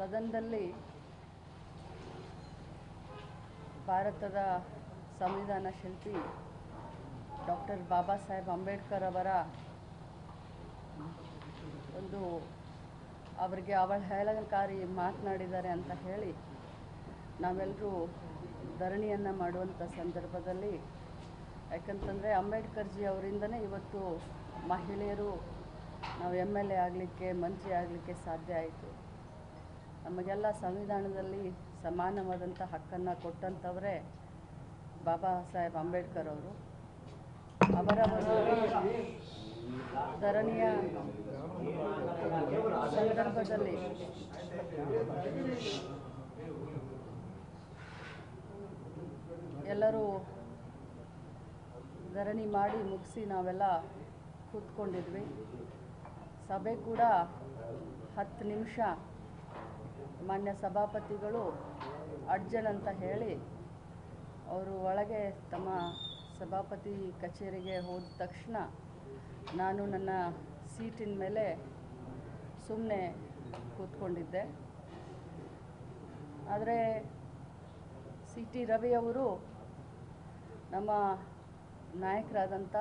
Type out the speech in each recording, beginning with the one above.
ಸದನದಲ್ಲಿ ಭಾರತದ ಸಂವಿಧಾನ ಶಿಲ್ಪಿ ಡಾಕ್ಟರ್ ಬಾಬಾ ಸಾಹೇಬ್ ಅಂಬೇಡ್ಕರ್ ಅವರ ಒಂದು ಅವರಿಗೆ ಅವಳ ಹೇಳಕಾರಿ ಮಾತನಾಡಿದ್ದಾರೆ ಅಂತ ಹೇಳಿ ನಾವೆಲ್ಲರೂ ಧರಣಿಯನ್ನು ಮಾಡುವಂಥ ಸಂದರ್ಭದಲ್ಲಿ, ಯಾಕಂತಂದರೆ ಅಂಬೇಡ್ಕರ್ಜಿ ಅವರಿಂದನೇ ಇವತ್ತು ಮಹಿಳೆಯರು ನಾವು ಎಂ ಎಲ್ ಎ ಆಗಲಿಕ್ಕೆ, ಮಂತ್ರಿ ಆಗಲಿಕ್ಕೆ ಸಾಧ್ಯ ಆಯಿತು. ನಮಗೆಲ್ಲ ಸಂವಿಧಾನದಲ್ಲಿ ಸಮಾನವಾದಂಥ ಹಕ್ಕನ್ನು ಕೊಟ್ಟಂಥವರೇ ಬಾಬಾ ಸಾಹೇಬ್ ಅಂಬೇಡ್ಕರ್ ಅವರು. ಅವರ ಧರಣಿಯ ಸಂದರ್ಭದಲ್ಲಿ ಎಲ್ಲರೂ ಧರಣಿ ಮಾಡಿ ಮುಗಿಸಿ ನಾವೆಲ್ಲ ಕೂತ್ಕೊಂಡಿದ್ವಿ. ಸಭೆ ಕೂಡ ಹತ್ತು ನಿಮಿಷ ಮಾನ್ಯ ಸಭಾಪತಿಗಳು ಅಡ್ಜನ್ ಅಂತ ಹೇಳಿ ಅವರು ಒಳಗೆ ತಮ್ಮ ಸಭಾಪತಿ ಕಚೇರಿಗೆ ಹೋದ ತಕ್ಷಣ ನಾನು ನನ್ನ ಸೀಟಿನ ಮೇಲೆ ಸುಮ್ಮನೆ ಕೂತ್ಕೊಂಡಿದ್ದೆ. ಆದರೆ ಸಿ ಟಿ ರವಿ ಅವರು ನಮ್ಮ ನಾಯಕರಾದಂಥ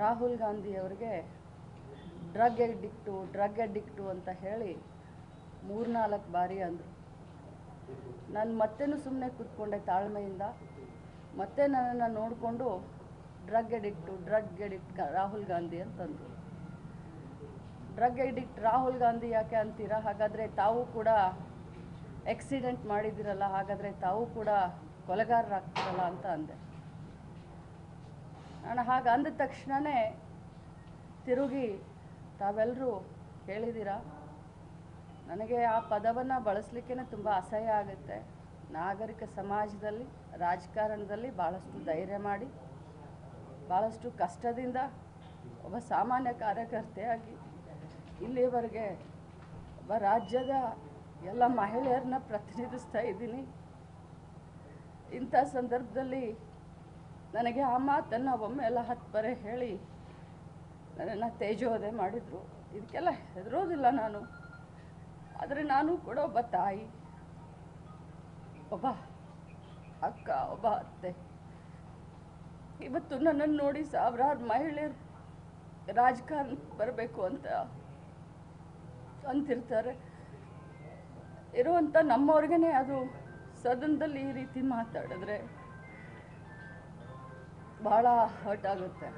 ರಾಹುಲ್ ಗಾಂಧಿ ಅವರಿಗೆ ಡ್ರಗ್ ಎಡಿಕ್ಟು ಡ್ರಗ್ ಎಡಿಕ್ಟು ಅಂತ ಹೇಳಿ ಮೂರ್ನಾಲ್ಕು ಬಾರಿ ಅಂದರು. ನಾನು ಮತ್ತೇನು ಸುಮ್ಮನೆ ಕೂತ್ಕೊಂಡೆ ತಾಳ್ಮೆಯಿಂದ. ಮತ್ತೆ ನನ್ನನ್ನು ನೋಡಿಕೊಂಡು, drug addict, drug addict Rahul Gandhi ಅಂತಂದರು. ಡ್ರಗ್ ಎಡಿಕ್ಟ್ ರಾಹುಲ್ ಗಾಂಧಿ ಯಾಕೆ ಅಂತೀರಾ? ಹಾಗಾದರೆ ತಾವು ಕೂಡ ಆಕ್ಸಿಡೆಂಟ್ ಮಾಡಿದ್ದೀರಲ್ಲ, ಹಾಗಾದರೆ ತಾವು ಕೂಡ ಕೊಲೆಗಾರರಾಗ್ತಿರಲ್ಲ ಅಂತ ಅಂದೆ. ನಾನು ಹಾಗೆ ಅಂದ ತಕ್ಷಣವೇ ತಿರುಗಿ ತಾವೆಲ್ಲರೂ ಕೇಳಿದ್ದೀರಾ ನನಗೆ ಆ ಪದವನ್ನು ಬಳಸಲಿಕ್ಕೆ ತುಂಬ ಅಸಹ್ಯ ಆಗುತ್ತೆ. ನಾಗರಿಕ ಸಮಾಜದಲ್ಲಿ, ರಾಜಕಾರಣದಲ್ಲಿ ಭಾಳಷ್ಟು ಧೈರ್ಯ ಮಾಡಿ ಭಾಳಷ್ಟು ಕಷ್ಟದಿಂದ ಒಬ್ಬ ಸಾಮಾನ್ಯ ಕಾರ್ಯಕರ್ತೆಯಾಗಿ ಇಲ್ಲಿಯವರೆಗೆ ಒಬ್ಬ ರಾಜ್ಯದ ಎಲ್ಲ ಮಹಿಳೆಯರನ್ನ ಪ್ರತಿನಿಧಿಸ್ತಾ ಇದ್ದೀನಿ. ಇಂಥ ಸಂದರ್ಭದಲ್ಲಿ ನನಗೆ ಆ ಮಾತನ್ನು ಒಮ್ಮೆ ಎಲ್ಲ ಹತ್ತು ಬರೆ ಹೇಳಿ, ನನ್ನನ್ನು ತೇಜೋದೆ ಮಾಡಿದರು. ಇದಕ್ಕೆಲ್ಲ ಹೆದರೋದಿಲ್ಲ ನಾನು. ಆದರೆ ನಾನು ಕೂಡ ಒಬ್ಬ ತಾಯಿ. ಒಬ್ಬ ಅಕ್ಕ, ಒಬ್ಬ ಅತ್ತೆ. ಇವತ್ತು ನನ್ನನ್ನು ನೋಡಿ ಸಾವಿರಾರು ಮಹಿಳೆಯರು ರಾಜಕಾರಣಕ್ಕೆ ಬರಬೇಕು ಅಂತ ಅಂತಿರ್ತಾರೆ. ಇರುವಂಥ ನಮ್ಮವ್ರಿಗೇ ಅದು ಸದನದಲ್ಲಿ ಈ ರೀತಿ ಮಾತಾಡಿದ್ರೆ ಭಾಳ ಹರ್ಟ್ ಆಗುತ್ತೆ.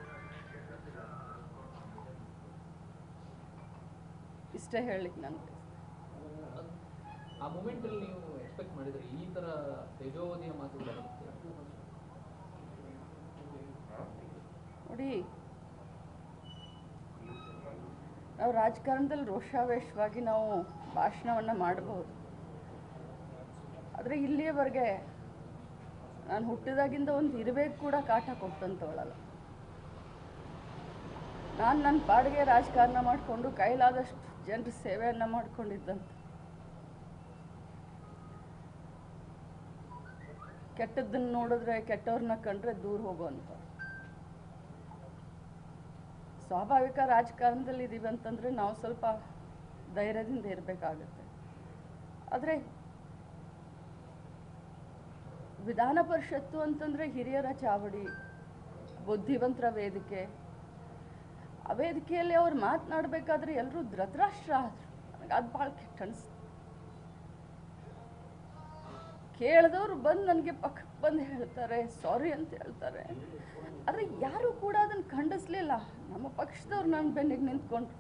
ಇಷ್ಟೇ ಹೇಳಲಿಕ್ಕೆ ನನಗೆ ಆ ಮೂಮೆಂಟ್ ಅಲ್ಲಿ ನೀವು ಎಕ್ಸ್ಪೆಕ್ಟ್ ಮಾಡಿದ್ರೆ ಈ ತೇಜೋವಧಿಯ ನೋಡಿ, ನಾವು ರಾಜಕಾರಣದಲ್ಲಿ ರೋಷಾವೇಶವಾಗಿ ನಾವು ಭಾಷಣವನ್ನು ಮಾಡಬಹುದು ಆದರೆ ಇಲ್ಲಿಯವರೆಗೆ ನಾನು ಹುಟ್ಟಿದಾಗಿಂದ ಒಂದು ಇರಬೇಕು ಕೂಡ ಕಾಟ ಕೊಟ್ಟಂತವಳಲ್ಲ ನಾನು ನನ್ನ ಪಾಡಿಗೆ ರಾಜಕಾರಣ ಮಾಡಿಕೊಂಡು ಕೈಲಾದಷ್ಟು ಜನರ ಸೇವೆಯನ್ನು ಮಾಡ್ಕೊಂಡಿದ್ದಂತ. ಕೆಟ್ಟದ್ದನ್ನು ನೋಡಿದ್ರೆ ಕೆಟ್ಟವ್ರನ್ನ ಕಂಡ್ರೆ ದೂರ ಹೋಗುವಂಥ ಸ್ವಾಭಾವಿಕ ರಾಜಕಾರಣದಲ್ಲಿ ಇದ್ದೀವಿ ಅಂತಂದ್ರೆ ನಾವು ಸ್ವಲ್ಪ ಧೈರ್ಯದಿಂದ ಇರಬೇಕಾಗತ್ತೆ. ಆದರೆ ವಿಧಾನ ಪರಿಷತ್ತು ಅಂತಂದ್ರೆ ಹಿರಿಯರ ಚಾವಡಿ, ಬುದ್ಧಿವಂತರ ವೇದಿಕೆ. ಆ ವೇದಿಕೆಯಲ್ಲಿ ಅವ್ರು ಮಾತನಾಡಬೇಕಾದ್ರೆ ಎಲ್ಲರೂ ಧೃತರಾಷ್ಟ್ರ ಆದರು. ನನಗೆ ಅದು ಭಾಳ ಕೆಟ್ಟ ಅನಿಸ್ತು. ಕೇಳಿದವರು ಬಂದು ನನಗೆ ಪಕ್ಕಕ್ಕೆ ಬಂದು ಹೇಳ್ತಾರೆ, ಸಾರಿ ಅಂತ ಹೇಳ್ತಾರೆ. ಆದರೆ ಯಾರೂ ಕೂಡ ಅದನ್ನು ಖಂಡಿಸ್ಲಿಲ್ಲ. ನಮ್ಮ ಪಕ್ಷದವ್ರು ನನ್ನ ಬೆನ್ನಿಗೆ ನಿಂತ್ಕೊಂಡ್ರು.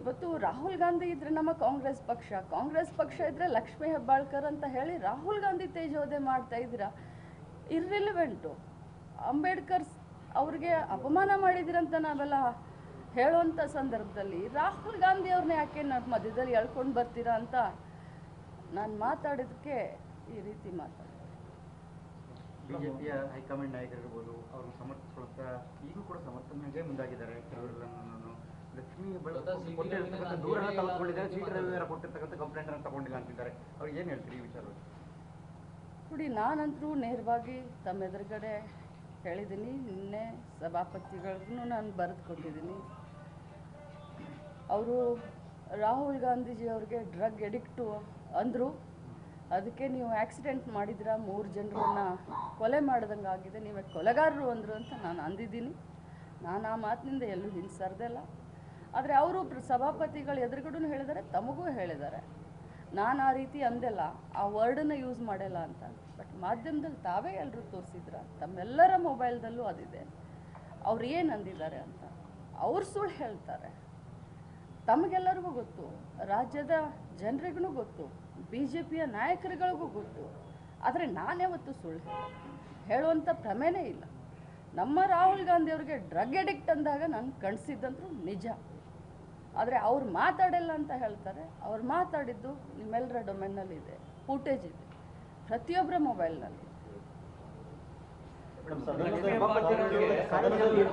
ಇವತ್ತು ರಾಹುಲ್ ಗಾಂಧಿ ಇದ್ರೆ ನಮ್ಮ ಕಾಂಗ್ರೆಸ್ ಪಕ್ಷ. ಕಾಂಗ್ರೆಸ್ ಪಕ್ಷ ಇದ್ರೆ ಲಕ್ಷ್ಮೀ ಹೆಬ್ಬಾಳ್ಕರ್ ಅಂತ ಹೇಳಿ ರಾಹುಲ್ ಗಾಂಧಿ ತೇಜೋದೆ ಮಾಡ್ತಾ ಇದ್ದೀರಾ. ಇರ್ರಿಲಿವೆಂಟು ಅಂಬೇಡ್ಕರ್ ಅವ್ರಿಗೆ ಅಪಮಾನ ಮಾಡಿದಿರಂತ ನಾವೆಲ್ಲ ಹೇಳುವಂಥ ಸಂದರ್ಭದಲ್ಲಿ ರಾಹುಲ್ ಗಾಂಧಿ ಅವ್ರನ್ನ ಯಾಕೆ ಮಧ್ಯದಲ್ಲಿ ಎಳ್ಕೊಂಡು ಬರ್ತೀರಾ ಅಂತ ನಾನು ಮಾತಾಡೋದಕ್ಕೆ ಈ ರೀತಿ ಮಾತಾಡ್ತಾರೆ. ಬಿಜೆಪಿಯ ಹೈಕಮಾಂಡ್ ನಾಯಕರಿರ್ಬೋದು ಅವ್ರನ್ನ ಸಮರ್ಥಿಸುವಂತ ಈಗ ಕೂಡ ಸಮರ್ಥನೆಗೆ ಮುಂದಾಗಿದ್ದಾರೆ ಕೆಲವರೆಲ್ಲನೂ ಲಕ್ಷ್ಮಿ ಕೊಟ್ಟಿರ್ತಕ್ಕಂಥ ದೂರನ್ನ ನಾನು ತೆಗೆದುಕೊಂಡಿದ್ದಾರೆ ಸಿ ಟಿ ಕೊಟ್ಟಿರ್ತಕ್ಕಂಥ ಕಂಪ್ಲೇಂಟ್ ಅನ್ನು ತಗೊಂಡಿಲ್ಲ ಅಂತಿದ್ದಾರೆ. ಅವ್ರು ಏನು ಹೇಳ್ತೀರಿ ಈ ವಿಚಾರವಾಗಿ? ನೋಡಿ ನಾನಂತರೂ ನೇರವಾಗಿ ತಮ್ಮ ಎದುರುಗಡೆ ಹೇಳಿದ್ದೀನಿ. ನಿನ್ನೆ ಸಭಾಪತಿಗಳಿಗೂ ನಾನು ಬರೆದು ಕೊಟ್ಟಿದ್ದೀನಿ ಅವರು ರಾಹುಲ್ ಗಾಂಧೀಜಿ ಅವ್ರಿಗೆ ಡ್ರಗ್ ಎಡಿಕ್ಟು ಅಂದರು. ಅದಕ್ಕೆ ನೀವು ಆಕ್ಸಿಡೆಂಟ್ ಮಾಡಿದ್ರ? ಮೂರು ಜನರನ್ನ ಕೊಲೆ ಮಾಡ್ದಂಗೆ ಆಗಿದೆ. ನೀವೇ ಕೊಲೆಗಾರರು ಅಂದರು ಅಂತ ನಾನು ಅಂದಿದ್ದೀನಿ. ನಾನು ಆ ಮಾತಿನಿಂದ ಎಲ್ಲೂ ಹಿಂಸರ್ದಲ್ಲ. ಆದರೆ ಅವರು ಸಭಾಪತಿಗಳು ಎದುರುಗಡೆ ಹೇಳಿದ್ದಾರೆ ತಮಗೂ ಹೇಳಿದ್ದಾರೆ ನಾನು ಆ ರೀತಿ ಅಂದೆಲ್ಲ. ಆ ವರ್ಡನ್ನ ಯೂಸ್ ಮಾಡಿಲ್ಲ ಅಂತ. ಬಟ್ ಮಾಧ್ಯಮದಲ್ಲಿ ತಾವೇ ಎಲ್ಲರೂ ತೋರಿಸಿದ್ರ. ತಮ್ಮೆಲ್ಲರ ಮೊಬೈಲ್ದಲ್ಲೂ ಅದಿದೆ. ಅವ್ರು ಏನು ಅಂದಿದ್ದಾರೆ ಅಂತ. ಅವ್ರು ಸುಳ್ಳು ಹೇಳ್ತಾರೆ. ತಮಗೆಲ್ಲರಿಗೂ ಗೊತ್ತು. ರಾಜ್ಯದ ಜನರಿಗೂ ಗೊತ್ತು. ಬಿ ಜೆ ಪಿಯ ನಾಯಕರುಗಳಿಗೂ ಗೊತ್ತು. ಆದರೆ ನಾನ್ಯಾವತ್ತೂ ಸುಳ್ಳು ಹೇಳುವಂತ ಹೇಳುವಂಥ ಪ್ರಮೇನೇ ಇಲ್ಲ. ನಮ್ಮ ರಾಹುಲ್ ಗಾಂಧಿ ಅವ್ರಿಗೆ ಡ್ರಗ್ ಎಡಿಕ್ಟ್ ಅಂದಾಗ ನಾನು ಕಣಿಸಿದ್ದಂತೂ ನಿಜ. ಆದರೆ ಅವ್ರು ಮಾತಾಡಿಲ್ಲ ಅಂತ ಹೇಳ್ತಾರೆ. ಅವ್ರು ಮಾತಾಡಿದ್ದು ನಿಮ್ಮೆಲ್ಲರ ಡೊಮೆನ್ನಲ್ಲಿ ಇದೆ. ಫೂಟೇಜ್ ಇದೆ. ಪ್ರತಿಯೊಬ್ಬರ ಮೊಬೈಲ್ನಲ್ಲಿ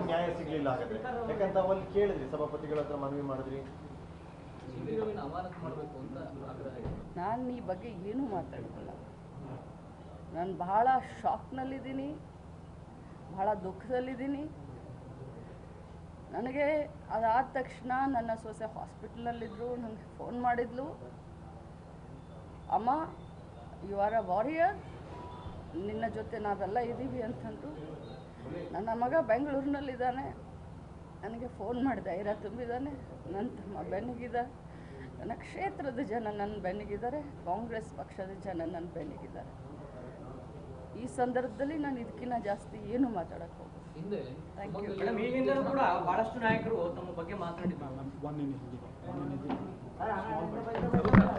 ನ್ಯಾಯ ಸಿಗ್ಲಿಲ್ಲ ಯಾಕಂತ ಕೇಳಿದ್ರಿ, ಸಭಾಪತಿಗಳ ಹತ್ರ ಮನವಿ ಮಾಡಿದ್ರಿ? ನಾನು ಈ ಬಗ್ಗೆ ಏನೂ ಮಾತಾಡೋದಿಲ್ಲ ನಾನು ಬಹಳ ಶಾಕ್ನಲ್ಲಿದ್ದೀನಿ, ಬಹಳ ದುಃಖದಲ್ಲಿದ್ದೀನಿ. ನನಗೆ ಅದಾದ ತಕ್ಷಣ ನನ್ನ ಸೊಸೆ ಹಾಸ್ಪಿಟ್ಲಲ್ಲಿದ್ದರು ನನಗೆ ಫೋನ್ ಮಾಡಿದ್ಲು. ಅಮ್ಮ ಯು ಆರ್ ಅ ವಾರಿಯರ್ ನಿನ್ನ ಜೊತೆ ನಾವೆಲ್ಲ ಇದ್ದೀವಿ ಅಂತಂದು ನನ್ನ ಮಗ ಬೆಂಗಳೂರಿನಲ್ಲಿದ್ದಾನೆ. ನನಗೆ ಫೋನ್ ಮಾಡಿ ಧೈರ್ಯ ತುಂಬಿದ್ದಾನೆ ನನ್ನ ತಮ್ಮ ಬೆನ್ನಿಗಿದ ನನ್ನ ಕ್ಷೇತ್ರದ ಜನ ನನ್ನ ಬೆನ್ನಿಗಿದ್ದಾರೆ ಕಾಂಗ್ರೆಸ್ ಪಕ್ಷದ ಜನ ನನ್ನ ಬೆನ್ನಿಗಿದ್ದಾರೆ ಈ ಸಂದರ್ಭದಲ್ಲಿ ನಾನು ಇದಕ್ಕಿಂತ ಜಾಸ್ತಿ ಏನು ಮಾತಾಡಕ್ಕೆ ಹೋಗೋದು ಬಹಳಷ್ಟು ನಾಯಕರು ತಮ್ಮ ಬಗ್ಗೆ